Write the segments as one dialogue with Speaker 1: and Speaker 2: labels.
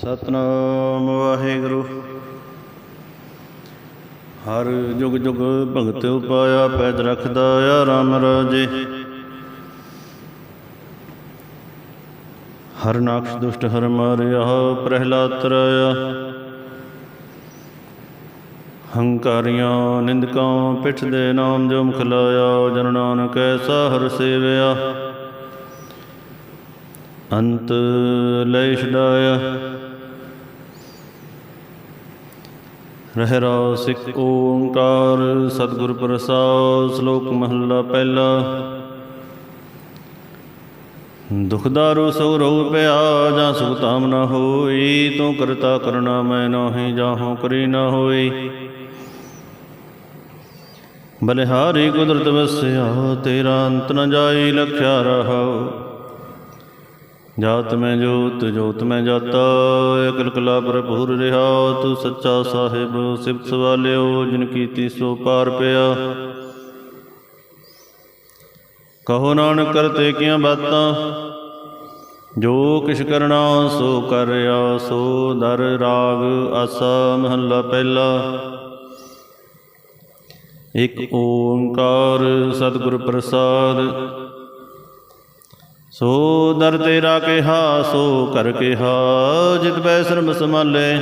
Speaker 1: ਸਤਨਾਮ ਵਾਹਿਗੁਰੂ। ਹਰ ਜੁਗ ਜੁਗ ਭਗਤ ਉਪਾਇਆ ਪੈਦ ਰੱਖਦਾ ਆ ਰਾਮ ਰਾਜੇ। ਹਰ ਨਾਕਸ਼ ਦੁਸ਼ਟ ਹਰ ਮਾਰਿਆ, ਪ੍ਰਹਿਲਾਦ ਤਰਾਇਆ। ਹੰਕਾਰੀਆਂ ਨਿੰਦਕਾਂ ਪਿੱਠ ਦੇ ਨਾਮ ਜੋ ਮੁਖ ਲਾਇਆ, ਜਨ ਨਾਨਕ ਐਸਾ ਹਰ ਸੇਵਿਆ। ਅੰਤ ਲੈ ਛਡਾਇਆ। ਰਹਿ ਰਾ ਓੰਕਾਰ, ਸਤਿਗੁਰ ਪ੍ਰਸਾਦ, ਸ਼ਲੋਕ ਮਹੱਲਾ ਪਹਿਲਾ। ਦੁਖਦਾਰੂ ਸੋ ਰੋ ਪਿਆ ਜਾਂ ਸੁਖ ਤਾਮ ਨਾ ਹੋਈ, ਤੂੰ ਕਰਤਾ ਕਰਨਾ ਮੈਂ ਨਾਹੀ ਜਾਹੋਂ ਕਰੀ ਨਾ ਹੋਈ। ਬਲਿਹਾਰੀ ਕੁਦਰਤ ਵਸਿਆ, ਤੇਰਾ ਅੰਤ ਨ ਜਾਈ, ਲਖਿਆ ਰਹਾਉ। ਜਾਤ ਮੈਂ ਜੋਤ ਜੋਤ ਮੈਂ ਜਾਤਾ, ਅਕਲ ਕਲਾ ਭਰਪੂਰ ਰਿਹਾ, ਤੂੰ ਸੱਚਾ ਸਾਹਿਬ, ਸਿਫਤ ਸਵਾਲਿਓ, ਜਿਨ ਕੀਤੀ ਸੋ ਪਾਰ ਪਿਆ। ਕਹੋ ਨਾਨਕ ਕਰਤੇ ਕੀਆਂ ਬਾਤਾਂ, ਜੋ ਕਿਛ ਕਰਨਾ ਸੋ ਕਰਿਆ, ਸੋ ਦਰ ਰਾਗ ਆਸਾ ਮਹੱਲਾ ਪਹਿਲਾ। ਇਕ ਓੰਕਾਰ ਸਤਿਗੁਰ ਪ੍ਰਸਾਦ ਸੋ ਦਰ ਤੇਰਾ ਕਿਹਾ, ਸੋ ਕਰ ਕਿਹਾ, ਜਿਤ ਬੈ ਸ਼ਰਮ ਸਮਾਲੇ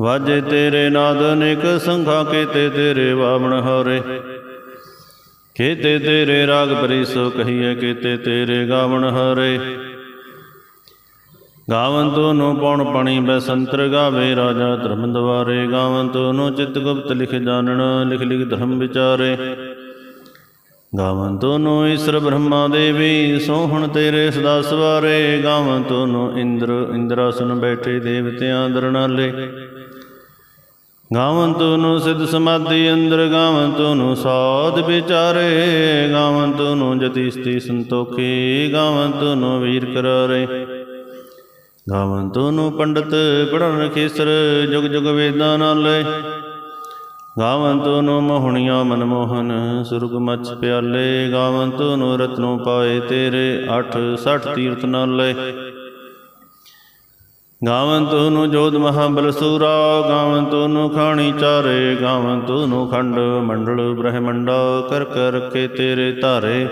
Speaker 1: ਵਾਜੇ ਤੇਰੇ ਨਾਦ ਅਨੇਕ ਸੰਖਾ ਕੀਤੇ ਤੇਰੇ ਵਾਵਣ ਹਾਰੇ। ਕੀਤੇ ਤੇਰੇ ਰਾਗ ਪਰਿਸੋ ਕਹੀਏ ਕੀਤੇ ਤੇਰੇ ਗਾਵਣ ਹਾਰੇ। ਗਾਵਨ ਤੋਨੋ ਪਉਣ ਪਣੀ ਬੈਸੰਤਰ ਗਾਵੇ, ਰਾਜਾ ਧਰਮ ਦਵਾਰੇ। ਗਾਵਨ ਨੂੰ ਚਿਤ ਗੁਪਤ ਲਿਖ ਜਾਣਨ, ਲਿਖ ਲਿਖ ਧਰਮ ਵਿਚਾਰੇ। ਗਾਵਨ ਤੋਨੋ ਈਸ਼ਰ ਬ੍ਰਹਮਾ ਦੇਵੀ, ਸੋਹਣ ਤੇਰੇ ਸਦਾ ਸਵਾਰੇ। ਗਾਵਨ ਤੋਨੋ ਇੰਦਰ, ਇੰਦਰਾਸਨ ਬੈਠੇ ਦੇਵਤਿਆਂ ਦਰਨਾਲੇ। ਗਾਵਨ ਤੋਨੋ ਸਿਧ ਸਮਾਧੀ ਅੰਦਰ, ਗਾਵਨ ਤੋਨੋ ਸਾਧ ਵਿਚਾਰੇ। ਗਾਵਨ ਤੋਨੋ ਜਤੀ ਸਤੀ ਸੰਤੋਖੀ, ਗਾਵਨ ਤੋਨੋ ਵੀਰ ਕਰਾਰੇ। ਗਾਵਨ ਤੋਨੋ ਪੰਡਤ ਪੜਨ ਖੇਸਰ, ਜੁਗ ਜੁਗ ਵੇਦਾਂ ਨਾਲੇ। ਗਾਵਨ ਨੂੰ ਮੋਹਣੀਆਂ ਮਨਮੋਹਨ ਸੁਰਗ ਮਛ ਪਿਆਲੇ ਗਾਵਨ ਨੂੰ ਰਤਨੋ ਪਾਏ ਤੇਰੇ 8 60 ਤੀਰਥ ਨਾਲੇ। ਗਾਵਨ ਤੋਨੋ ਜੋਧ ਮਹਾਬਲ ਸੂਰਾ ਗਾਵਨ ਤੋਨੋ ਖਾਣੀ ਚਾਰੇ ਗਾਵਨ ਤੋਨੋ ਖੰਡ ਮੰਡਲ ਬ੍ਰਹਮੰਡਾ, ਕਰ ਕਰ ਰਖੇ ਤੇਰੇ ਧਾਰੇ।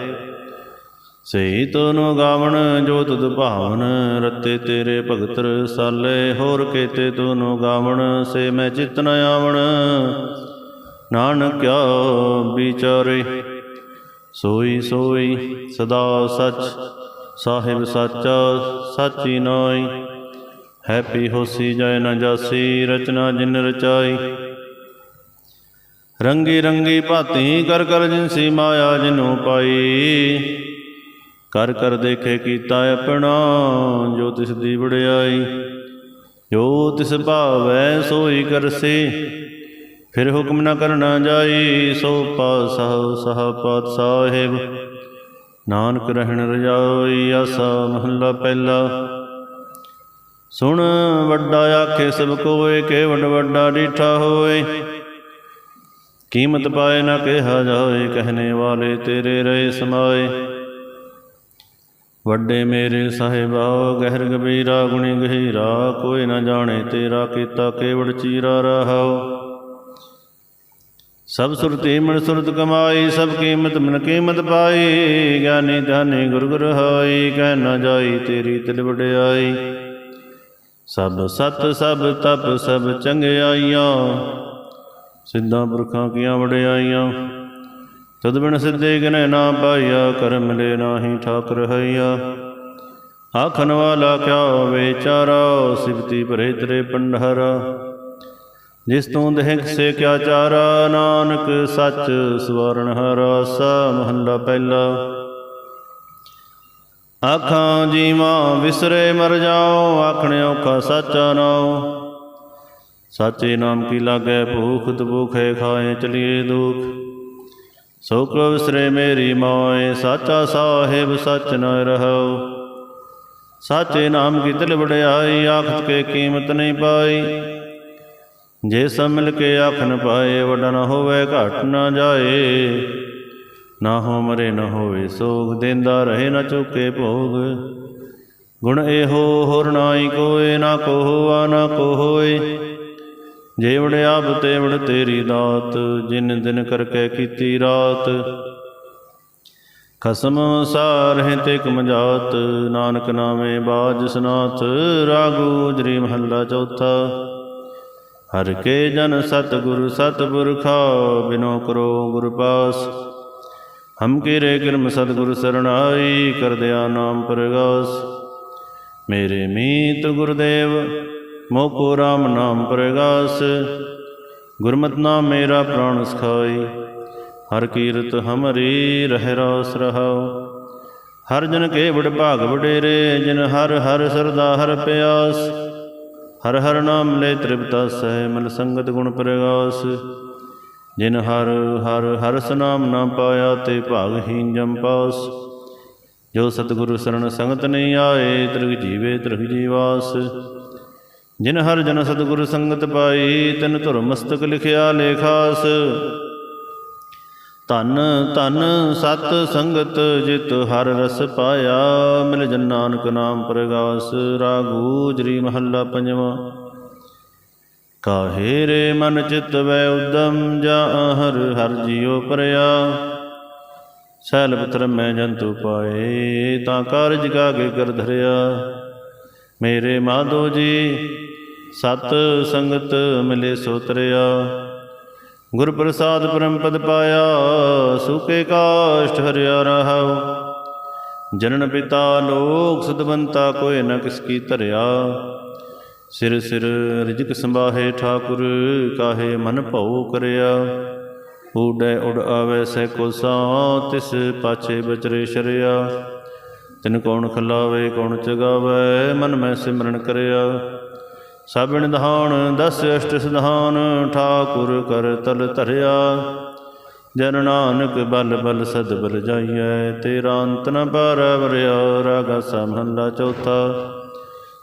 Speaker 1: ਸਹੀ ਤੋਨੋ ਗਾਵਣ, ਜੋਤ ਤੁਧ ਭਾਵਨ, ਰਤੇ ਤੇਰੇ ਭਗਤਰ ਸਾਲੇ, ਹੋਰ ਕੇਤੇ ਤੋਨੋ ਗਾਵਣ, ਸੇ ਮੈਂ ਚਿਤ ਨ ਆਵਣ। ਨਾਨਕਿਆ ਵਿਚਾਰੇ, ਸੋਈ ਸੋਈ ਸਦਾ ਸਚ, ਸਾਹਿਬ ਸਾਚਾ ਸਾਚੀ ਨਾਈ। ਹੈਪੀ ਹੋਸੀ ਜੈ ਨ ਜਾਸੀ, ਰਚਨਾ ਜਿਨ ਰਚਾਈ। ਰੰਗੀ ਰੰਗੀ ਭਾਤੀ ਕਰ ਕਰ ਜਿਨਸੀ ਮਾਇਆ ਜਿਨੂ ਪਾਈ। ਕਰ ਕਰ ਦੇਖੇ ਕੀਤਾ ਆਪਣਾ, ਜੋ ਤਿਸ ਦੀ ਵੜਿਆਈ ਜੋ ਤਿਸ ਭਾਵੈ ਸੋਈ ਕਰਸੇ। ਫਿਰ ਹੁਕਮ ਨਾ ਕਰਨਾ ਜਾਈ, ਸੋ ਪਾਸਾ ਸਹ ਪਾਤ ਸਾਹਿਬ ਨਾਨਕ ਰਹਿਣ ਰਜਾਈ, ਆਸਾ ਮਹੱਲਾ ਪਹਿਲਾ। ਸੁਣ ਵੱਡਾ ਆਖੇ ਸਭ ਕੋਏ ਕੇ ਵੱਡ ਵੱਡਾ ਡੀਠਾ ਹੋਏ। ਕੀਮਤ ਪਾਏ ਨਾ ਕਿਹਾ ਜਾਏ ਕਹਨੇ ਵਾਲੇ ਤੇਰੇ ਰਹੇ ਸਮਾਏ। ਵੱਡੇ ਮੇਰੇ ਸਾਹਿਬਾ, ਗਹਿਰ ਗਬੀਰਾ ਗੁਣੀ ਗਹੀਰਾ, ਕੋਈ ਨਾ ਜਾਣੇ ਤੇਰਾ ਕੀਤਾ ਕੇਵੜ ਚੀਰਾ ਰਹਾਓ ਸਭ ਸੁਰਤੀ ਮਨ ਸੁਰਤ ਕਮਾਈ, ਸਭ ਕੀਮਤ ਮਨ ਕੀਮਤ ਪਾਈ। ਗਿਆਨੀ ਧਾਨੀ ਗੁਰ ਗੁਰ ਹੋਈ, ਕਹਿ ਨਾ ਜਾਈ ਤੇਰੀ ਤਿਲ ਵਡਿਆਈ। ਸਭ ਸਤ, ਸਭ ਤਪ, ਸਭ ਚੰਗਿਆਈਆਂ, ਸਿੱਧਾਂ ਪੁਰਖਾਂ ਕੀਆਂ ਵਡਿਆਈਆਂ। ਤਦ ਬਿਨ ਸਿੱਧੇ ਗਿਨੇ ਨਾ ਪਾਈਆ, ਕਰਮ ਲੈ ਨਾਹੀ ਠਾਕਰ ਹਈਆ। ਆਖਣ ਵਾਲਾ ਕਿਆ ਵਿਚਾਰਾ ਸਿਫਤੀ ਭਰੇ ਤੇਰੇ ਪੰਡਹਰਾ ਜਿਸ ਤੂੰ ਦੇਖ ਸੇ ਕਿਆ ਚਾਰਾ, ਨਾਨਕ ਸੱਚ ਸਵਰਨ ਹਰਾ ਸਾ ਮਹੱਲਾ ਪਹਿਲਾ। ਆਖਾਂ ਜੀਵਾਂ ਵਿਸਰੇ ਮਰ ਜਾਓ ਆਖਣੇ ਔਖਾ ਸਾਚਾ ਨਾਉ। ਸਾਚੇ ਨਾਮ ਕੀ ਲਾਗੈ, ਭੂਖ ਤਬੂਖੇ ਖਾਏ ਚਲੀਏ ਦੁਖ। ਸੋ ਕੋ ਵਿਸਰੇ ਮੇਰੀ ਮੋਏ, ਸਾਚਾ ਸਾਹਿਬ ਸੱਚ ਨ ਰਹੋ ਸਾਚੇ ਨਾਮ ਕੀ ਦਿਲ ਵਡਿਆਈ, ਆਖਤ ਕੇ ਕੀਮਤ ਨਹੀਂ ਪਾਈ। ਜੇ ਸਭ ਮਿਲ ਕੇ ਆਖਨ ਪਾਏ, ਵੱਡਾ ਨਾ ਹੋਵੇ, ਘਟ ਨਾ ਜਾਏ। ਨਾ ਹੋ ਮਰੇ, ਨਾ ਹੋਵੇ ਸੋਗ, ਦਿੰਦਾ ਰਹੇ, ਨਾ ਚੁੱਕੇ ਭੋਗ। ਗੁਣ ਇਹੋ ਹੋਰ ਨਾਹੀ ਕੋਏ, ਨਾ ਕੋ ਹੋਆ ਨਾ ਕੋ ਹੋਏ ਜੇਵੜ ਆਪ ਤੇਵੜ ਤੇਰੀ ਦਾਤ, ਜਿਨ ਦਿਨ ਕਰਕੇ ਕੀਤੀ ਰਾਤ। ਖਸਮ ਸਾਰਹਿ ਤੇ ਕਮਜਾਤ ਨਾਨਕ ਨਾਮੇ ਬਾਜ ਸਨਾਥ, ਰਾਗੂ ਜਰੀ ਮਹੱਲਾ ਚੌਥਾ। ਹਰ ਕੇ ਜਨ ਸਤ ਗੁਰ ਪੁਰਖਾ ਬਿਨੋ ਕਰੋ ਗੁਰ ਪਾਸ। ਹਮ ਕੀਰੇ ਕਿਰਮ ਸਤਿਗੁਰ ਸਰਣਾਈ, ਕਰਦਿਆ ਨਾਮ ਪ੍ਰਗਾਸ। ਮੇਰੇ ਮੀਤ ਗੁਰਦੇਵ, ਮੋਕੋ ਰਾਮ ਨਾਮ ਪ੍ਰਗਾਸ। ਗੁਰਮਤਿ ਨਾਮ ਮੇਰਾ ਪ੍ਰਾਣ ਸਖਾਈ, ਹਰ ਕੀਰਤ ਹਮਰੀ ਰਹਿ ਰਾਸ ਰਹਾਉ। ਹਰ ਜਨ ਕੇ ਬੜ ਭਾਗ ਵਡੇਰੇ, ਜਿਨ ਹਰ ਹਰ ਸਰਦਾ ਹਰ ਪਿਆਸ। ਹਰ ਹਰ ਨਾਮ ਲੈ ਤ੍ਰਿਪਤਾ ਸਹਿ ਮਨ ਸੰਗਤ ਗੁਣ ਪ੍ਰਗਾਸ। ਜਿਨ ਹਰ ਹਰ ਹਰ ਸਨਾਮ ਨਾ ਪਾਇਆ ਤੇ ਭਾਗਹੀਨ ਜਮ ਪਾਸ। ਜੋ ਸਤਿਗੁਰੂ ਸਰਣ ਸੰਗਤ ਨਹੀਂ ਆਏ, ਤ੍ਰਿਗ ਜੀਵੇ ਤ੍ਰਿਗ ਜੀਵਾਸ। ਜਿਨ ਹਰ ਜਨ ਸਤਿਗੁਰੂ ਸੰਗਤ ਪਾਈ, ਤਿਨ ਧੁਰ ਮਸਤਕ ਲਿਖਿਆ ਲੇਖਾਸ। ਧਨ ਧਨ ਸਤ ਸੰਗਤ ਜਿਤ ਹਰ ਰਸ ਪਾਇਆ। ਮਿਲ ਜਨ ਨਾਨਕ ਨਾਮ ਪ੍ਰਗਾਸ ਰਾਗੂਜਰੀ ਮਹੱਲਾ ਪੰਜਵਾਂ। ਕਾਹੇ ਰੇ ਮਨ ਚਿਤ ਵੈ ਉਦਮ, ਜਾ ਹਰ ਹਰ ਜਿਉ ਪਰਿਆ। ਸੈਲ ਪਤਰ ਮੈਂ ਜੰਤੂ ਪਾਏ, ਤਾਂ ਕਾਰਜ ਕਾਗੇ ਕਰ ਧਰਿਆ। ਮੇਰੇ ਮਾਧੋ ਜੀ, ਸਤ ਸੰਗਤ ਮਿਲੇ ਸੋ ਤਰਿਆ। ਗੁਰ ਪ੍ਰਸਾਦ ਪਰਮ ਪਦ ਪਾਇਆ, ਸੁਕੇ ਕਾਸ਼ਟ ਹਰਿਆ ਰਹਾਉ। ਜਨਨ ਪਿਤਾ ਲੋਕ ਸਦਵੰਤਾ ਕੋਇ ਨ ਕਿਸ ਕੀ ਧਰਿਆ। ਸਿਰ ਸਿਰ ਰਿਜਕ ਸੰਭਾਹੇ ਠਾਕੁਰ, ਕਾਹੇ ਮਨ ਭਉ ਕਰਿਆ। ਊਡੈ ਉਡ ਆਵੈ ਸਹਿ ਕੋ ਸਾ ਤਿਸ ਪਾਛੇ ਬਚਰੇ ਸ਼ਰਿਆ। ਤਿਨ ਕੌਣ ਖਲਾਵੇ, ਕੌਣ ਚਗਾਵੇ, ਮਨ ਮੈਂ ਸਿਮਰਨ ਕਰਿਆ। ਸਭਿਣ ਦਹਾਨ ਦਸ ਅਸ਼ਟ ਸਿਧਾਨ, ਠਾਕੁਰ ਕਰ ਤਲ ਧਰਿਆ। ਜਨ ਨਾਨਕ ਬਲ ਬਲ ਸਦ ਬਲ ਜਾਈਐ, ਤੇਰਾ ਅੰਤ ਨ ਪਾਰੈ ਵਰਿਆ, ਰਾਗਾ ਸਮਹੱਲਾ ਚੌਥਾ।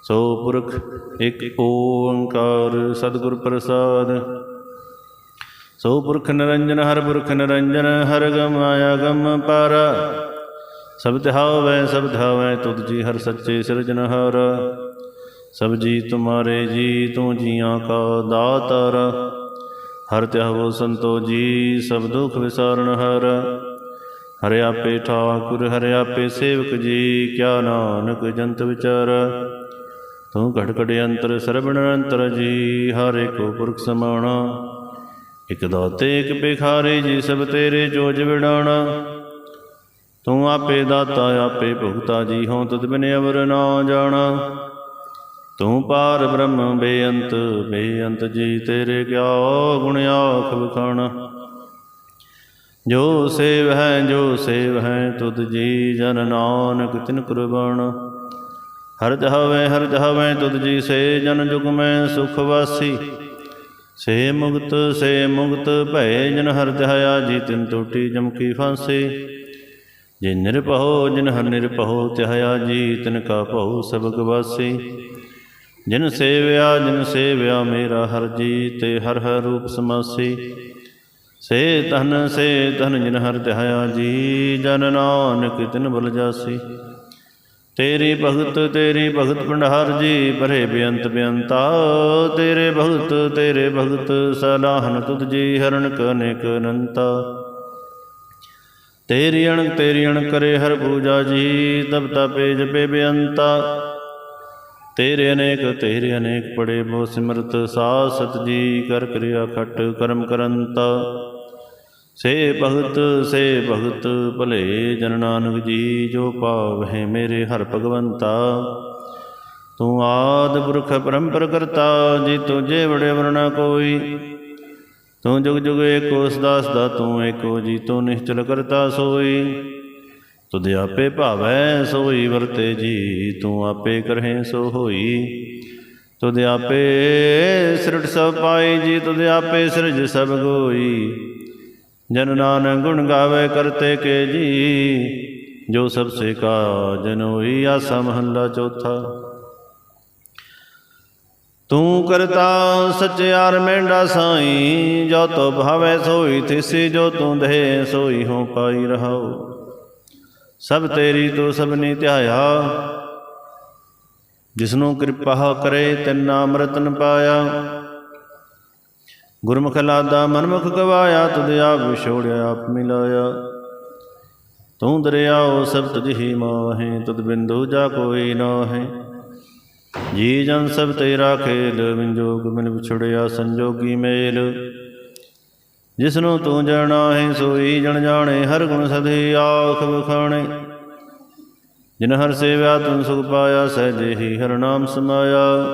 Speaker 1: ਸੋ ਪੁਰਖ, ਇਕ ਓੰਕਾਰ ਸਤਿਗੁਰ ਪ੍ਰਸਾਦ। ਸੋ ਪੁਰਖ ਨਿਰੰਜਨ, ਹਰ ਪੁਰਖ ਨਿਰੰਜਨ, ਹਰ ਗਮ ਆਇਆ ਗਮ ਪਰ। ਸਭ ਤਿਹਾਵੈ ਸਭ ਧਾਵੈ ਤੁਧ ਜੀ ਹਰ ਸੱਚੇ ਸਿਰਜਨਹਾਰ ਸਭ ਜੀ ਤੁਮਾਰੇ ਜੀ ਤੂੰ ਜੀਆਂ ਕਾ ਦਾਤਾਰ। ਹਰ ਤਿਹਾਵੋ ਸੰਤੋ ਜੀ, ਸਭ ਦੁਖ ਵਿਸਾਰਨ ਹਰ। ਹਰਿ ਆਪੇ ਠਾਕੁਰ, ਹਰਿ ਆਪੇ ਸੇਵਕ ਜੀ, ਕਿਆ ਨਾਨਕ ਜੰਤ ਵਿਚਾਰ। ਤੂੰ ਘਟ ਘਟ ਅੰਤਰ ਸਰਬ ਨਿਰੰਤਰ ਜੀ, ਹਰ ਕੋ ਪੁਰਖ ਸਮਾਣਾ। ਇਕ ਦਾਤੇ, ਇਕ ਬਿਖਾਰੇ ਜੀ, ਸਭ ਤੇਰੇ ਜੋਜ ਵਿਡਾਣਾ ਤੂੰ ਆਪੇ ਦਾਤਾ, ਆਪੇ ਭੁਗਤਾ ਜੀ, ਹਉ ਤਦ ਬਿਨ ਅਵਰ ਨਾ ਜਾਣਾ। ਤੂੰ ਪਾਰ ਬ੍ਰਹਮ ਬੇਅੰਤ ਬੇਅੰਤ ਜੀ ਤੇਰੇ ਕਿਆ ਗੁਣ ਆਖ ਬਖਾਣਾ ਜੋ ਸੇਵ ਹੈ, ਜੋ ਸੇਵ ਹੈ, ਤੁਧ ਜੀ ਜਨ ਨਾਨਕ ਤਿਨ ਕੁਰਬਾਨ। ਹਰ ਜਹਾਵੇ ਹਰ ਜਹਾਵੇ, ਤੁਧ ਜੀ ਸੇ ਜਨ ਜੁਗ ਮੈਂ ਸੁਖ ਵਾਸੀ। ਸੇ ਮੁਕਤ ਸੇ ਮੁਕਤ ਭੈ ਜਨ ਹਰ ਧਿਆਇਆ ਜੀ ਤਿਨ ਟੋਟੀ ਜਮਕੀ ਫਾਂਸੀ ਫਾਂਸੇ। ਜੇ ਨਿਰਭਉ, ਜਿਨ ਹਰ ਨਿਰਭਉ ਤਿਹਾਇਆ, ਜੀ ਤਿਨ ਕਾ ਭਉ ਸਬਕ ਵਾਸੀ। ਜਿਨ ਸੇਵਿਆ ਜਿਨ ਸੇਵਿਆ ਮੇਰਾ ਹਰ ਜੀ ਤੇ ਹਰ ਹਰ ਰੂਪ ਸਮਾਸੀ। ਸੇ ਤਨ ਸੇ ਤਨ ਜਿਨ ਹਰ ਧਿਆਇਆ ਜੀ, ਜਨ ਨਾਨਕ ਤਿਨ ਬਲ ਜਾਸੀ। ਤੇਰੀ ਭਗਤ ਤੇਰੀ ਭਗਤ ਭੰਡਾਰ ਜੀ, ਭਰੇ ਬੇਅੰਤ ਬੇਅੰਤਾ। ਤੇਰੇ ਭਗਤ ਤੇਰੇ ਭਗਤ, ਸਲਾਹਨ ਤੁਧ ਜੀ ਹਰਨ ਕਨੇਕ ਅਨੰਤਾ। ਤੇਰੀ ਅਣਕ ਤੇਰੀ ਅਣਕ ਕਰੇ ਹਰ ਪੂਜਾ ਜੀ ਤਬ ਤਪੇ ਜਪੇ ਬੇਅੰਤਾ। ਤੇਰੇ ਅਨੇਕ ਤੇਰੇ ਅਨੇਕ ਪੜੇ ਬੋ ਸਿਮਰਤ, ਸਾਧ ਸਤ ਜੀ ਕਰ ਕਰਿਆ ਖਟ ਕਰਮ ਕਰੰਤਾ। ਸੇ ਭਗਤ ਸੇ ਭਗਤ, ਭਲੇ ਜਨ ਨਾਨਕ ਜੀ, ਜੋ ਪਾਵਹਿ ਮੇਰੇ ਹਰ ਭਗਵੰਤਾ। ਤੂੰ ਆਦ ਪੁਰਖ ਪਰੰਪਰ ਕਰਤਾ ਜੀ ਤੁਝੇ ਬੜੇ ਵਰਣਾ ਕੋਈ। ਤੂੰ ਜੁਗ ਜੁਗ ਏਕੋ ਸਦਾ ਸਦਾ ਤੂੰ ਏਕੋ ਜੀ ਤੂੰ ਨਿਸ਼ਚਲ ਕਰਤਾ ਸੋਈ। ਤੁਧ ਆਪੇ ਭਾਵੈ ਸੋਈ ਵਰਤੇ ਜੀ, ਤੂੰ ਆਪੇ ਕਰਹਿ ਸੋ ਹੋਈ। ਤੁਧ ਆਪੇ ਸਿਰਟ ਸਭ ਪਾਈ ਜੀ, ਤੁਧ ਆਪੇ ਸਿਰਜ ਸਭ ਗੋਈ। ਜਨ ਨਾਨਕ ਗੁਣ ਗਾਵੇ ਕਰਤੇ ਕੇ ਜੀ, ਜੋ ਸਭ ਸੇ ਕਾ ਜਨੋਈ ਆਸਾ ਮਹੱਲਾ ਚੌਥਾ। ਤੂੰ ਕਰਤਾ ਸਚਿਆਰ ਮੈਂਡਾ ਸਾਈ, ਜੋ ਤੋ ਭਾਵੇ ਸੋਈ ਤਿਸੀ ਜੋ ਤੂੰ ਦੇ ਸੋਈ ਹੋ ਪਾਈ ਰਹਾਓ ਸਭ ਤੇਰੀ ਤੋ ਸਭਨੀ ਨੇ ਧਿਆਇਆ। ਜਿਸਨੂੰ ਕਿਰਪਾ ਕਰੇ ਤਿਨ ਨਾਮ ਰਤਨ ਪਾਇਆ ਗੁਰਮੁਖ ਲਾਦਾ ਮਨਮੁਖ ਗਵਾਇਆ, ਤੁਧ ਆਪ ਵਿਛੋੜਿਆ ਆਪ ਮਿਲਾਇਆ। ਤੂੰ ਦਰਿਆਓ ਸਭ ਤੁਝ ਹੀ ਮਾਹੇ, ਤੁਧ ਬਿੰਦੂ ਜਾ ਕੋਈ ਨਾਹੀ। ਜੀ ਜਨ ਸਭ ਤੇਰਾ ਖੇਲ ਵਿੰਜੋਗ ਮਿਲ ਵਿਛੜਿਆ ਸੰਜੋਗੀ ਮੇਲ। ਜਿਸਨੂੰ ਤੂੰ ਜਾਣਾ ਹੈ ਸੋਈ ਜਣ ਜਾਣੇ, ਹਰ ਗੁਣ ਸਦੇ ਆਖ ਬਖਾਣੇ ਜਿਨ ਹਰ ਸੇਵਾ ਤੂੰ ਸੁਖ ਪਾਇਆ, ਸਹਿਜੇ ਹੀ ਹਰ ਨਾਮ ਸਮਾਇਆ।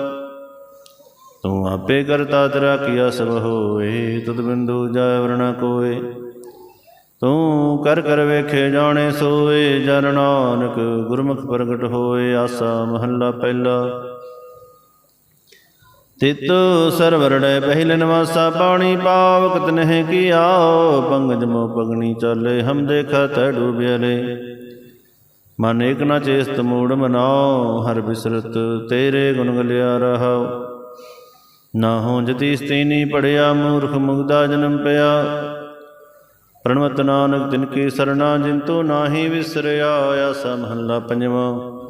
Speaker 1: ਤੂੰ ਆਪੇ ਕਰਤਾ, ਤੇਰਾ ਕੀਆ ਸਭ ਹੋਏ, ਤੁਧ ਬਿੰਦੂ ਜਾਇ ਵਰਣਾ ਕੋਏ। ਤੂੰ ਕਰ ਕਰ ਵੇਖੇ ਜਾਣੇ ਸੋਏ, ਜਨ ਨਾਨਕ ਗੁਰਮੁਖ ਪ੍ਰਗਟ ਹੋਏ, ਆਸਾ ਮਹੱਲਾ ਪਹਿਲਾ। ਤਿਤ ਸਰਵਰੜੈ ਪਹਿਲੇ ਨਵਾਸਾ ਪਾਣੀ ਪਾਵਕ ਤਨਹਿ ਕੀਆ ਪੰਗਜ ਮੋ ਪਗਣੀ ਚਾਲੇ, ਹਮ ਦੇਖਾ ਤੈ ਡੂਬਿਆਲੇ ਮਨ ਏਕ ਨਾ ਚੇਸਤ ਮੂੜ ਮਨਾਓ ਹਰ ਬਿਸਰਤ ਤੇਰੇ ਗੁਣ ਗਲਿਆ ਰਹਾਉ। ਨਾ ਹੋ ਜਤੀ ਸਤੀਨੀ ਪੜਿਆ, ਮੂਰਖ ਮੁਗਦਾ ਜਨਮ ਪਿਆ। ਪ੍ਰਣਵਤ ਨਾਨਕ ਤਿਨ ਕੀ ਸਰਣਾ ਜਿੰਤੂ ਨਾਹੀ ਵਿਸਰਿਆ ਆਸਾ ਮਹੱਲਾ ਪੰਜਵਾਂ।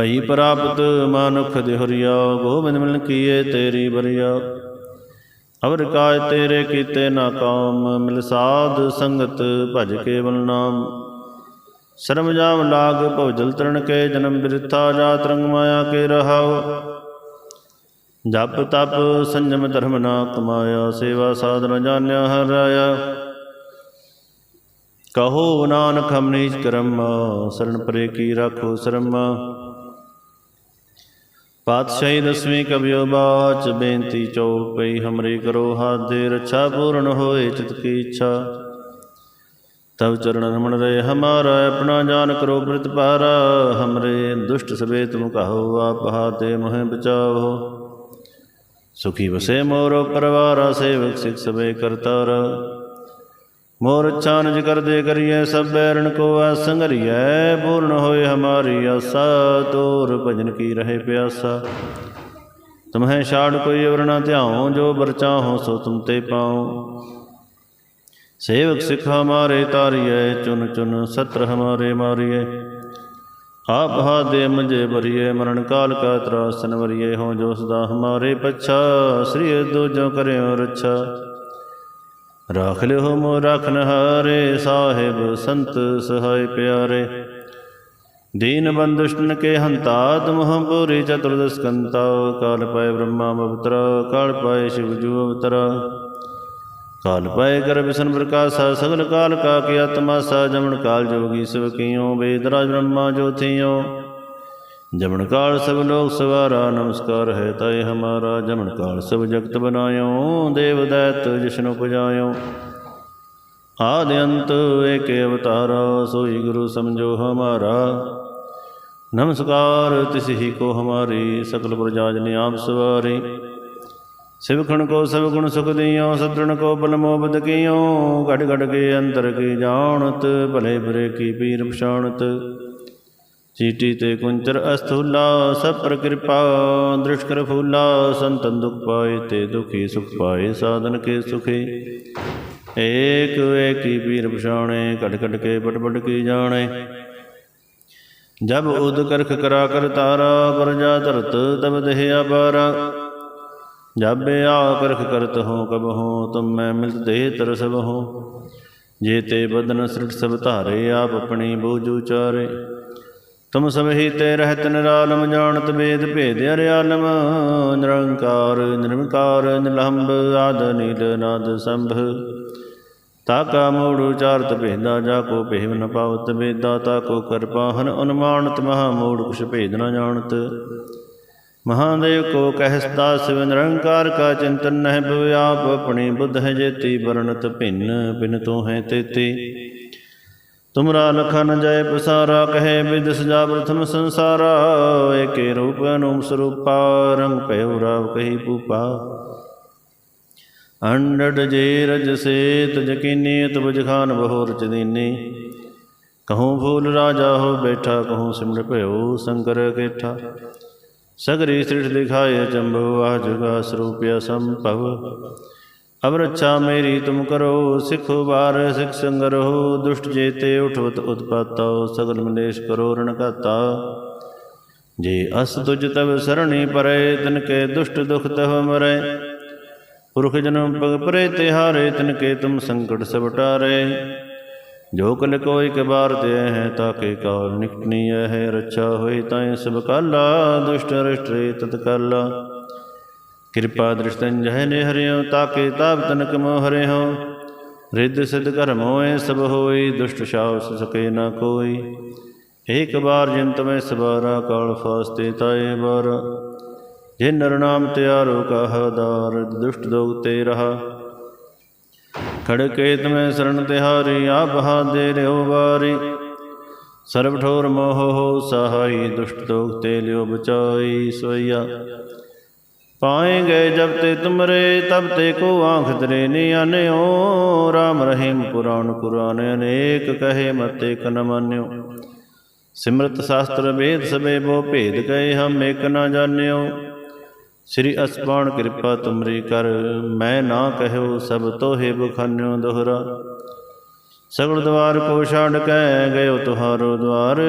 Speaker 1: ਭਈ ਪ੍ਰਾਪਤ ਮਾਨੁਖ ਦਿਹਰੀਆ, ਗੋਬਿੰਦ ਮਿਲਨ ਕੀਏ ਤੇਰੀ ਬਰੀਆ ਅਵਰ ਕਾਜ ਤੇਰੇ ਕੀਤੇ ਨਾ ਕਾਮ, ਮਿਲ ਸਾਧ ਸੰਗਤ ਭਜ ਕੇਵਲ ਨਾਮ। ਸ਼ਰਮ ਜਾਮ ਲਾਗ ਭਉ ਜਲ ਤਰਨ ਕੇ, ਜਨਮ ਬਿਰਥਾ ਜਾਤ ਰੰਗ ਮਾਇਆ ਕੇ ਰਹਾਉ। ਜਪ ਤਪ ਸੰਜਮ ਧਰਮ ਨਾ ਕਮਾਇਆ, ਸੇਵਾ ਸਾਧਨ ਜਾਣਿਆ ਹਰਾਇਆ ਕਹੋ ਨਾਨਕ ਹਮ ਨੀਚ ਕਰਮ ਸਰਣ ਪਰੇ ਕੀ ਰਾਖੋ ਸ਼ਰਮਾ। ਪਾਤਸ਼ਾਹੀ ਦਸਵੀਂ ਕਬਿਓ ਬਾਚ ਬੇਨਤੀ ਚੌਕ ਪਈ, ਹਮਰੀ ਕਰੋ ਹਾਥ ਦੇ ਰੱਛਾ ਪੂਰਨ ਹੋਏ ਚਿਤ ਕੀ ਇੱਛਾ। ਤਬ ਚਰਨ ਰਮਣ ਰਹੇ ਹਮਾਰਾ, ਆਪਣਾ ਜਾਨ ਕਰੋ ਪ੍ਰਤਪਾਰਾ ਹਮਰੇ ਦੁਸ਼ਟ ਸਵੇ ਤੁਮ ਕਹੋ, ਆਪ ਹਾਤੇ ਮੋਹਿ ਬਚਾਓ। ਸੁਖੀ ਵਸੇ ਮੋਰੋ ਪਰਵਾਰਾ, ਸੇਵਕ ਸਿਖ ਸਵੇ ਕਰਤਾਰ। ਮੋਰ ਅੱਛਾ ਨਿਜ ਕਰਦੇ ਕਰੀਏ, ਸਭ ਬੈਰਣ ਕੋ ਆਸੰਗਰੀਐ ਪੂਰਨ ਹੋਏ ਹਮਾਰੀ ਆਸਾ, ਤੋਰ ਭਜਨ ਕੀ ਰਹੇ ਪਿਆਸਾ। ਤੁਮਹਿ ਛਾੜ ਕੋਈ ਅਵਰ ਧਿਆਉ, ਜੋ ਬਰ ਚਾਹੋ ਸੋ ਤੁਮ ਤੇ ਪਾਉ। ਸੇਵਕ ਸਿਖ ਹਮਾਰੇ ਤਾਰੀਐ, ਚੁਨ ਚੁਨ ਸਤਰ ਹਮਾਰੇ ਮਾਰੀਐ। ਆਪ ਹਾ ਦੇ ਮੰਜੇ ਭਰੀਏ ਮਰਨ ਕਾਲ ਕਾ ਤਰਾਸਨ ਵਰੀਏ ਹੋ ਜੋ ਸਦਾ ਹਮਾਰੇ ਪਛਾ, ਸ੍ਰੀ ਦੋ ਜੋ ਕਰਿਓ ਰੱਛਾ। ਰਾਖ ਲਿਓ ਮੋ ਰਖਨ ਹਾਰੇ ਸਾਹਿਬ, ਸੰਤ ਸਹਾਇ ਪਿਆਰੇ। ਦੀਨ ਬੰਦੁਸ਼ਟਨ ਕੇ ਹੰਤਾ ਤੁਮਹ ਪੂਰੀ ਚਤੁਰਦਸ ਕੰਤਾ, ਕਾਲ ਪਾਏ ਬ੍ਰਹਮਾ ਅਵਤਰ ਕਾਲ ਪਾਏ ਸ਼ਿਵ ਜੂ ਅਵਤਰ। ਕਾਲ ਪਾਏ ਕਰ ਵਿਸ਼ਨ ਪ੍ਰਕਾਸ਼ਾ, ਸਗਲ ਕਾਲ ਕਾ ਕੀ ਆਤਮਾਸਾ ਜਮਨ ਕਾਲ ਜੋਗੀ ਸਭ ਕੀਓ, ਵੇਦ ਰਾਜ ਬ੍ਰਹਮਾ ਜੋਥਿਓ ਜਮਨ ਕਾਲ ਸਭ ਲੋਕ ਸਵਾਰਾ, ਨਮਸਕਾਰ ਹੈ ਤਾਏ ਹਮਾਰਾ। ਜਮਨ ਕਾਲ ਸਭ ਜਗਤ ਬਨਾਇਓ ਦੇਵ ਦੈਤ ਜਿਸ਼ਨੁ ਪੁਜਾਇਓ। ਆਦਿ ਅੰਤ ਏਕ ਅਵਤਾਰਾ, ਸੋਈ ਗੁਰੂ ਸਮਝੋ ਹਮਾਰਾ। ਨਮਸਕਾਰ ਤਿਸ ਹੀ ਕੋ ਹਮਾਰੀ, ਸਕਲ ਪ੍ਰਜਾ ਜਨ ਆਪ ਸਵਾਰੀ। ਸਿਵਖਣ ਕੋ ਸਭ ਗੁਣ ਸੁਖ ਦਿਓ ਸਤਰਣ ਕੋ ਬਲ ਮੋਬਦ ਕੀਓ। ਘੜ ਘੜ ਕੇ ਅੰਤਰ ਕੀ ਜਾਣਤ, ਭਲੇ ਬੁਰੇ ਕੀ ਪੀਰ ਪਛਾਣਤ। ਚੀਟੀ ਤੇ ਕੁੰਚਰ ਅਸਥੂਲਾ, ਸਭ ਪਰ ਕਿਰਪਾ ਦ੍ਰਿਸ਼ ਕਰ ਫੂਲਾ, ਸੰਤਨ ਦੁਖ ਪਾਏ ਤੇ ਦੁਖੀ ਸੁਖ ਪਾਏ, ਸਾਧਨ ਕੇ ਸੁਖੇ। ਏਕ ਏਕੀ ਪੀਰ ਪਛਾਣੇ, ਘਟ ਘਟ ਕੇ ਪਟ ਪਟ ਕੀ ਜਾਣੇ। ਜਬ ਉਦ ਕਰਖ ਕਰਾ ਕਰ ਤਾਰਾ ਪਰਜਾ ਧਰਤ ਤਬ ਦੇਹ ਅਪਾਰਾ ਜਬ ਆ ਕਰਖ ਕਰਤ ਹੋ, ਕਬ ਹੋ ਤੁਮ ਮੈਂ ਮਿਲਤ ਦੇ ਤਰਸ ਬਹੋ ਜੇ ਤੇ ਬਦਨ ਸ੍ਰਿਟ ਸਭ ਧਾਰੇ, ਆਪ ਆਪਣੀ ਬੋਝੂ ਚਾਰੇ ਤੁਮ ਸਭ ਹੀ ਤੇ ਰਹਿਤ ਨਿਰਾਲਮ ਜਾਣਤ ਵੇਦ ਭੇਦ ਅਰਿਆਲਮ, ਨਿਰੰਕਾਰ ਨਿਰਮਕਾਰ ਨਿਲੰਬ ਆਦ ਨੀਲ ਨਾਦ ਸੰਭ। ਤਾਕਾ ਮੂੜ ਉਚਾਰਤ ਭੇਦਾ, ਜਾ ਕੋ ਭੇਵ ਨ ਪਾਵਤ ਵੇਦਾ, ਤਾ ਕੋ ਕਰਪਾਹਨ ਅਨੁਮਾਨਤ ਮਹਾ ਮੂੜ ਕੁਛ ਭੇਦ ਨ ਜਾਣਤ। ਮਹਾਦੇਵ ਕੋ ਕਹਿਸਤਾ ਸਿਵ ਨਿਰੰਕਾਰ ਕਾ ਚਿੰਤਨ ਨਹਿ ਭਵ ਆਪ ਆਪਣੀ ਬੁੱਧ ਹੈ ਜੇਤੀ, ਵਰਣਤ ਭਿੰਨ, ਬਿਨ ਤੂੰ ਹੈ ਤੇਤੀ। ਤੁਮਰਾ ਲਖਨ ਜੈ ਪਸਾਰਾ, ਕਹੇ ਵਿਦ ਸਜਾ ਪ੍ਰਥਮ ਸੰਸਾਰਾ, ਏਕੇ ਰੂਪ ਅਨੂਪ ਸਰੂਪਾ, ਰੰਗ ਭਇਓ ਰਾਵ ਕਹੀ ਪੂਪਾ ਅੰਡਡ ਜੇ ਰਜ ਸੇ ਤਜ ਕੀਨੀ ਤਬਜ ਖਾਨ ਬਹੁ ਰਚ ਦੀਨੀ ਕਹੂੰ ਫੂਲ ਰਾਜਾ ਹੋ ਬੈਠਾ, ਕਹੂੰ ਸਿਮਰ ਭਇਓ ਸ਼ੰਕਰ ਕੇਠਾ। ਸਗਰੀ ਸ੍ਰਿਠ ਦਿਖਾਏ ਚੰਭੋ ਆ ਜੁਗਾ ਸਰੂਪਿਆ ਸੰਭਵ। ਅਬ ਰੱਛਾ ਮੇਰੀ ਤੁਮ ਕਰੋ, ਸਿਖੋ ਬਾਰ ਸਿਖ ਸੰਗਰੋ ਦੁਸ਼ਟ ਜੇਤੇ ਉਠਵਤ ਉਤਪਾਤਾ, ਸਗਲ ਮਲੇਸ਼ ਕਰੋ ਰਣਕਾਤਾ ਜੇ ਅਸ ਤੁਜ ਤਵ ਸਰਣੀ ਪਰੇ, ਤਿਨ ਕੇ ਦੁਸ਼ਟ ਦੁਖ ਤਹ ਮਰੇ। ਪੁਰਖ ਜਨਮ ਪਗ ਪਰੇ, ਤਿਹਾਰੇ, ਤਿਨ ਕੇ ਤੁਮ ਸੰਕਟ ਸਭ ਟਾਰੇ। ਜੋ ਕਲ ਕੋਈ ਬਾਰ ਤੇ ਹੈ, ਤਾਕੇ ਕਾਲ ਨਿਕਟਨੀ ਹੈ, ਰੱਛਾ ਹੋਈ ਤਾਏ ਸਭ ਕਾਲਾ, ਦੁਸ਼ਟ ਰਸ਼ਟਰੇ ਤਤਕਾਲਾ। ਕਿਰਪਾ ਦ੍ਰਿਸ਼ਟੰ ਜਹ ਨੇ ਹਰਿਓ, ਤਾਕੇ ਤਾਪ ਤਨਕ ਮੋ ਹਰਿਓ। ਰਿੱਧ ਸਿਧ ਕਰਮ ਹੋਏ, ਸਭ ਹੋਈ ਦੁਸ਼ਟ ਸ਼ਾਸ ਸਕੇ ਨਾ ਕੋਈ। ਏਕ ਬਾਰ ਜਿੰਤ ਮੈਂ ਸਵਾਰਾ, ਕਾਲ ਫਾਸਤੇ ਤਾਏ ਬਾਰ। ਜੇ ਨਰਨਾਮ ਤਿਆਰੋ ਕਹਦਾਰ ਦੁਸ਼ਟ ਦੋਗ ਤੇ ਰਹਾ। ਖੜਕੇ ਤਮੈ ਸਰਣ ਤਿਹਾਰੀ, ਆਪ ਦੇ ਲਿਓ ਵਾਰੀ। ਸਰਬ ਠੋਰ ਮੋਹ ਹੋ, ਸਹਾਈ ਦੁਸ਼ਟ ਦੋਗ ਤੇ ਲਿਓ ਬਚਾਈ ਸੋਈਆ ਪਾਏਂਗੇ ਜਬ ਤੇ ਤੁਮਰੇ, ਤਬ ਤੇ ਕੋ ਆਂਖ ਤਰੇ ਨੀ ਆਨਿਓ। RAM ਰਹੀਮ ਕੁਰਾਨ ਕੁਰਾਨ ਅਨੇਕ ਕਹੇ ਮਤੇ ਕਨ ਮਾਨਿਓ। ਸਿਮਰਤ ਸ਼ਾਸਤਰ ਵੇਦ ਸਬੇ ਬੋ ਭੇਦ ਕਹੇ ਹਮ ਏਕ ਨਾ ਜਾਣਿਓ। ਸ੍ਰੀ ਅਸਪਾਣ ਕਿਰਪਾ ਤੁਮਰੀ ਕਰ, ਮੈਂ ਨਾ ਕਹਿਓ ਸਭ ਤੋਹੇ ਬਖਾਨਿਓ ਦੋਹਰਾ। ਸਗਲ ਦਵਾਰ ਕੋ ਛਾੜ ਕੇ ਗਇਓ ਤੁਹਾਰੋ ਦਵਾਰ।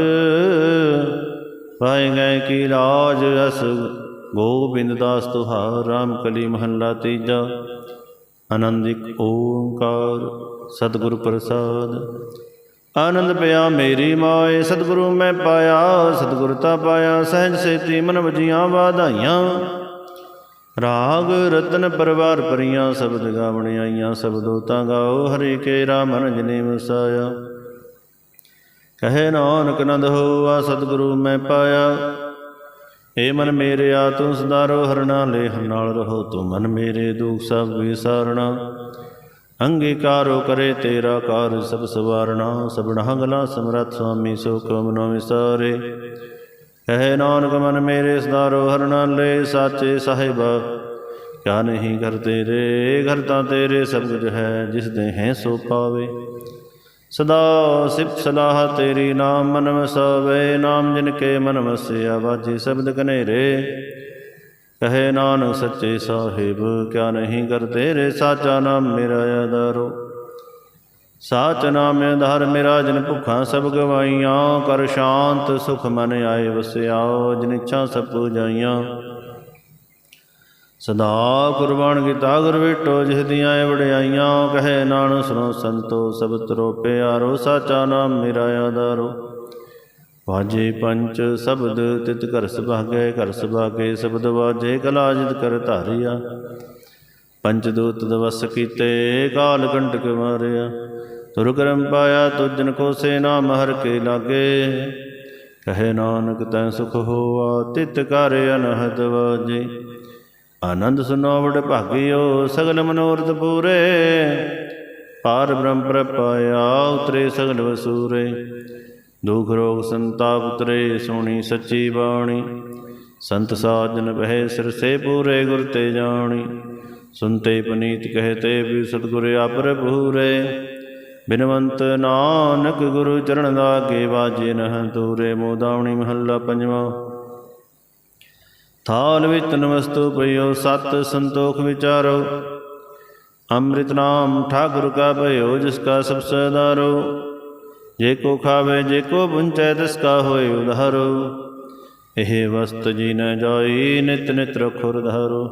Speaker 1: ਪਾਏ ਗਏ ਕੀ ਲਾਜ ਅਸ ਗੋਬਿੰਦ ਦਾਸ ਤੁਹਾਰ, ਰਾਮ ਕਲੀ ਮਹੱਲਾ ਤੀਜਾ। ਆਨੰਦਿਕ ਓੰਕਾਰ, ਸਤਿਗੁਰ ਪ੍ਰਸਾਦ। ਆਨੰਦ ਪਿਆ ਮੇਰੀ ਮਾਏ, ਸਤਿਗੁਰੂ ਮੈਂ ਪਾਇਆ, ਸਤਿਗੁਰ ਤਾ ਪਾਇਆ, ਸਹਿਜ ਸੇਤੀ ਮਨ ਵਜੀਆਂ ਵਾਧਾਈਆਂ। ਰਾਗ, ਰਤਨ, ਪਰਵਾਰ ਪਰੀਆਂ ਸ਼ਬਦ ਗਾਵਣ ਆਈਆਂ ਸ਼ਬਦੋ ਤਾਂ ਗਾਓ ਹਰੀ ਕੇ ਰਾਮ ਰੰਜਨੇ ਵਸਾਇਆ। ਕਹੇ ਨਾਨਕ ਨੰਦ ਹੋਆ, ਸਤਿਗੁਰੂ ਮੈਂ ਪਾਇਆ। ਏ ਮਨ ਮੇਰੇ ਆ ਤੂੰ ਸਦਾਰੋ ਹਰਣਾ, ਲੇਹ ਨਾਲ ਰਹੋ ਤੂੰ ਮਨ ਮੇਰੇ, ਦੁਖ ਸਭ ਵਿਸਾਰਣਾ। ਅੰਗੀਕਾਰੋ ਕਰੇ ਤੇਰਾ ਕਾਰ ਸਭ ਸਵਾਰਣਾ ਸਭਨਾ ਹੰਗਲਾ ਸਮਰਥ ਸੁਆਮੀ ਸੋ ਕਮ ਨੋ ਵਿਸਾਰੇ। ਕਹੇ ਨਾਨਕ ਮਨ ਮੇਰੇ ਸਦਾਰੋ ਹਰਣਾ, ਲੈ ਸਾਚੇ ਸਾਹਿਬ, ਕਿਆ ਨਹੀਂ ਕਰ ਤੇਰੇ, ਘਰ ਤਾਂ ਤੇਰੇ ਸਭ ਕੁਝ ਹੈ, ਜਿਸ ਦੇ ਹੈ ਸੋ ਪਾਵੇ। ਸਦਾ ਸਿਫਤ ਸਲਾਹ ਤੇਰੀ ਨਾਮ ਮਨ ਵਸਾਵੇ ਨਾਮ ਜਿਨ ਕੇ ਮਨ ਵਸਿਆ ਵਾਜੀ ਸ਼ਬਦ ਕਨੇਰੇ ਕਹੇ ਨਾਨਕ ਸੱਚੇ ਸਾਹਿਬ, ਕਿਆ ਨਹੀਂ ਕਰ ਤੇਰੇ ਸਾਚਾ ਨਾਮ ਮੇਰਾ ਆਧਾਰੋ। ਸਾਚ ਨਾਮ ਆਧਾਰ ਮੇਰਾ, ਜਨ ਭੁੱਖਾਂ ਸਭ ਗਵਾਈਆਂ, ਕਰ ਸ਼ਾਂਤ ਸੁਖ ਮਨ ਆਏ ਵਸਿਆ, ਜਿਨ ਇੱਛਾ ਸਭ ਪੂਜਾਈਆਂ। ਸਦਾ ਕੁਰਬਾਨ ਕੀਤਾ ਗੁਰ ਵਿਟੋ ਜਿਸ ਦੀਆਂ ਇਹ ਵਡਿਆਈਆਂ, ਕਹੇ ਨਾਨਕ ਸੁਣੋ ਸੰਤੋ, ਸਭ ਤਰੋ ਪਿਆਰੋ, ਸਾਚਾ ਨਾਮ ਮੇਰਾ ਆਧਾਰੋ। ਵਾਜੇ ਪੰਚ ਸ਼ਬਦ, ਤਿਤ ਘਰ ਸੁਭਾਗੇ ਘਰ ਸੁਭਾਗੇ, ਸ਼ਬਦ ਵਾਜੇ, ਕਲਾ ਜਿਤ ਕਰ ਧਾਰਿਆ। ਪੰਚ ਦੂਤ ਦਵਸ ਕੀਤੇ, ਕਾਲ ਕੰਟਕ ਮਾਰਿਆ। ਤੁਰ ਕਰਮ ਪਾਇਆ, ਤੁਜਨ ਕੋ ਸੇ ਨਾਮ ਹਰ ਕੇ ਲਾਗੇ। ਕਹੇ ਨਾਨਕ ਤੈ ਸੁਖ ਹੋਆ, ਤਿਤ ਕਰ ਅਨਹਦ ਵਾਜੇ। ਆਨੰਦ ਸੁਨੋ ਵਡ ਭਾਗਿਓ, ਸਗਲ ਮਨੋਰਥ ਪੂਰੇ। ਪਾਰ ਬ੍ਰਹਮ ਪ੍ਰਪਾਇਆ ਉਤਰੇ ਸਗਲ ਵਸੂਰੇ। ਦੁਖ ਰੋਗ ਸੰਤਾਪ ਉਤਰੇ, ਸੋਣੀ ਸੱਚੀ ਬਾਣੀ। ਸੰਤ ਸਾਜਨ ਬਹਿ ਸਿਰ ਸੇ ਪੂਰੇ, ਗੁਰ ਤੇ ਜਾਣੀ। ਸੁਨਤੇ ਪਨੀਤ ਕਹਤੇ ਵੀ ਸਤਿਗੁਰ ਆਪਰ ਪੂਰੇ ਬਿਨਵੰਤ ਨਾਨਕ ਗੁਰੂ ਚਰਨ ਲਾਗੇ ਬਾਜੇ ਨਹ ਦੂਰੇ। ਮੋਦਾਵਣੀ ਮਹੱਲਾ ਪੰਜਵਾਂ। ਥਾਲ ਵਿੱਚ ਨਵਸਤੂ ਪਈਓ ਸਤ ਸੰਤੋਖ ਵਿਚਾਰੋ। ਅੰਮ੍ਰਿਤ ਨਾਮ ਠਾਕੁਰ ਕਾ ਭਇਓ, ਜਿਸ ਕਾ ਸਭ ਸਦਾਰੋ ਜੇ ਕੋ ਖਾਵੇ, ਜੇ ਕੋ ਬੁੰਚੈ, ਤਿਸ ਕਾ ਹੋਏ ਉਧਾਰੋ। ਇਹ ਵਸਤ ਜੀ ਨ ਜਾਈ, ਨਿਤ ਨਿਤ ਰਖੁਰ ਧਾਰੋ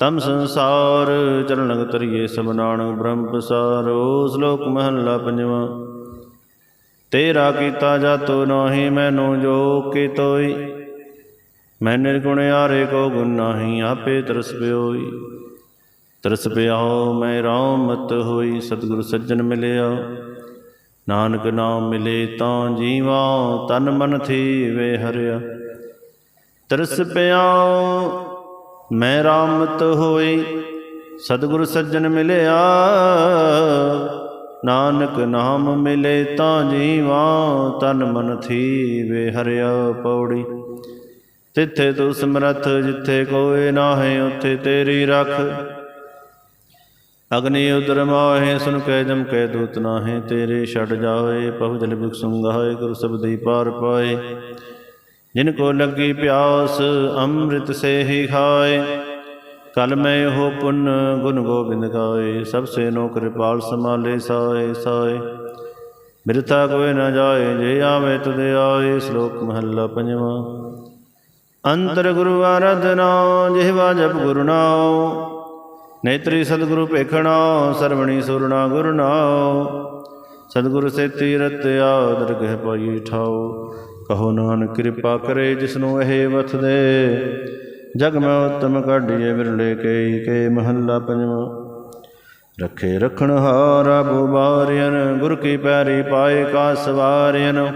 Speaker 1: ਤਮ ਸੰਸਾਰ ਚਰਨ ਲਗ ਤਰੀਏ ਸਭ ਨਾਨਕ ਬ੍ਰਹਮ ਪਸਾਰੋ। ਸ਼ਲੋਕ ਮਹੱਲਾ ਪੰਜਵਾਂ। ਤੇਰਾ ਕੀਤਾ ਜਾਤੋ ਨਾਹੀ, ਮੈਨੂੰ ਜੋ ਕੀ ਤੋਈ ਮੈਂ ਨਿਰਗੁਣ ਆਰੇ ਕੋ ਗੁਣ ਨਾਹੀ, ਆਪੇ ਤਰਸ ਪਿਓਈ। ਤਰਸ ਪਿਆਓ, ਮੈਂ ਰਾਮ ਮਤ ਹੋਈ, ਸਤਿਗੁਰ ਸੱਜਣ ਮਿਲਿਆ। ਨਾਨਕ ਨਾਮ ਮਿਲੇ ਤਾਂ ਜੀਵਾ, ਤਨ ਮਨ ਥੀ ਵੇ ਹਰਿਆ। ਤਰਸ ਪਿਆਓ, ਮੈਂ ਰਾਮਤ ਹੋਈ, ਸਤਿਗੁਰ ਸੱਜਣ ਮਿਲਿਆ। ਨਾਨਕ ਨਾਮ ਮਿਲੇ ਤਾਂ ਜੀਵਾ, ਤਨ ਮਨ ਥੀ ਵੇ ਹਰਿਆ ਪੌੜੀ। ਤਿੱਥੇ ਤੂੰ ਸਮਰੱਥ ਜਿੱਥੇ ਕੋਈ ਨਾਹੇ, ਉੱਥੇ ਤੇਰੀ ਰੱਖ। ਅਗਨੀ ਉਦਰ ਮਾਹੇ, ਸੁਨ ਕੈ ਜਮ ਕੈ ਦੂਤ ਨਾਹੇ, ਤੇਰੇ ਛੜ ਜਾਏ ਪਹੁ ਜਲ ਬਿਕ ਸੁੰਗਾਏ ਗੁਰ ਸਬਦੀ ਪਾਰ ਪਾਏ। ਜਿਨ ਕੋ ਲੱਗੀ ਪਿਆਸ, ਅੰਮ੍ਰਿਤ ਸੇ ਹੀ ਖਾਏ। ਕਲ ਮੈਂ ਹੋ ਪੁੰਨ ਗੁਣ ਗੋਬਿੰਦ ਗਾਏ, ਸਭ ਸੇ ਨੋ ਕਿਰਪਾਲ ਸਮਾਲੇ ਸਾਏ ਸਾਏ। ਬਿਰਥਾ ਕੋਈ ਨ ਜਾਏ, ਜੇ ਆਵੇ ਤੁਦੇ ਆਏ, ਸ਼ਲੋਕ ਮਹੱਲਾ ਪੰਜਵਾਂ। ਅੰਤਰ ਗੁਰੂ ਆਰਾਧਨਾ ਜਿਹਵਾ ਜਪ ਗੁਰੂ ਨਾਮ ਨੇਤਰੀ ਸਤਿਗੁਰੂ ਭੇਖਣਾ ਸਰਵਣੀ ਸੁਰਣਾ ਗੁਰੂ ਨਾਮ ਸਤਿਗੁਰ ਸੇਤੀ ਰਤਿਆ ਦਰਗਹਿ ਪਾਈ ਠਾਉ। ਕਹੋ ਨਾਨਕ ਕਿਰਪਾ ਕਰੇ ਜਿਸਨੂੰ ਇਹ ਵਥ ਦੇ। ਜਗ ਮੈਂ ਉਤਮ ਕਾਢੀਏ ਵਿਰਲੇ ਕਈ ਕੇ ਮਹੱਲਾ ਪੰਜਵਾਂ। ਰਖੇ ਰਖਣ ਹਾਰਾ ਬੁਬਾਰਿਆਨ ਗੁਰ ਕੀ ਪੈਰੀ ਪਾਏ ਕਾ ਸਵਾਰਿਆਨ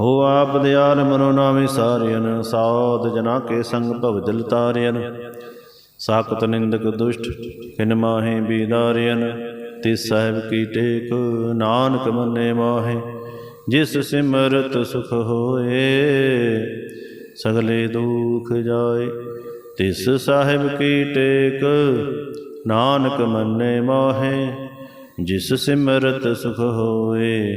Speaker 1: ਹੋ ਆਪ ਦਿਆਲ ਮਨੋ ਨਾਮੇ ਸਾਰਿਆਨ ਸਾਧ ਜਨਾ ਕੇ ਸੰਗ ਭਵ ਜਲ ਤਾਰਿਆਨ ਸਾਖਤ ਨਿੰਦਕ ਦੁਸ਼ਟ, ਕਿਨ ਮਾਹੇ ਬੀਦਾਰਿਆਨ ਤਿਸ ਸਾਹਿਬ ਕੀ ਟੇਕ, ਨਾਨਕ ਮੰਨੇ ਮਾਹੇ। ਜਿਸ ਸਿਮਰਤ ਸੁਖ ਹੋਏ, ਸਗਲੇ ਦੁਖ ਜਾਏ। ਤਿਸ ਸਾਹਿਬ ਕੀ ਟੇਕ, ਨਾਨਕ ਮੰਨੇ ਮਾਹੇ। ਜਿਸ ਸਿਮਰਤ ਸੁਖ ਹੋਏ